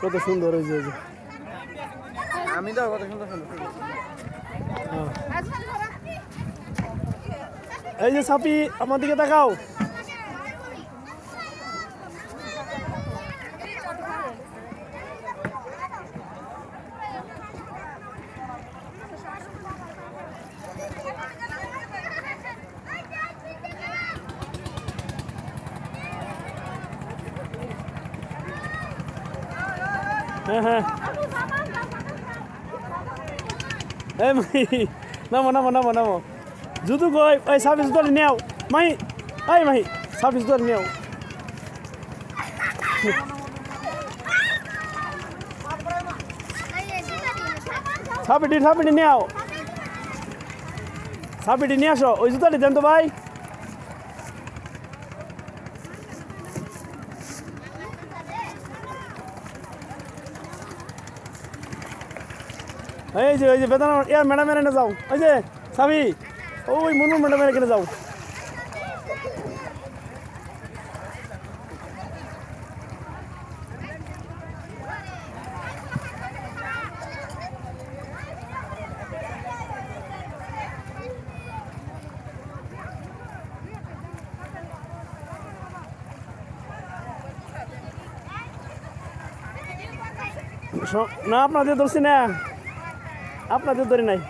কত সুন্দর হয়েছে আমি তো কত সুন্দর সুন্দর। এই যে সাপি আমার দিকে তাকাও এই মাই নামো নামো নামো নামো। জুতু কই ওই সার্ভিস ধরে নেও মাই এই মাই সার্ভিস ধরে নেও সাপিটি সাপিটি নেও সাপিটি নিয়ে আসো, ওই জুতাটি দেন তো ভাই। এই যে ওই যে বেতন ইয়ার ম্যাডাম এনে যাও ওই যে সাবি ওই মুনমুন ম্যাডাম এনে যাও। না, আপনাদের ধরছি না। আপনাদের ধরে নাই।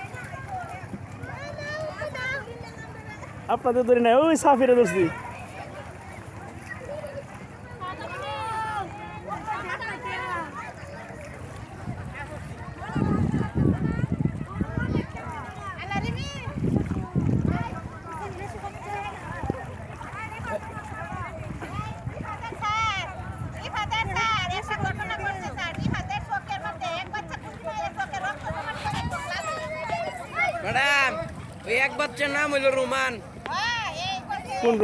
আপনাদের ধরে নাই ওই সাফিরে ধরছি। ম্যাডাম ওই এক বাচ্চার নাম হইল রোমান। কোন রুমে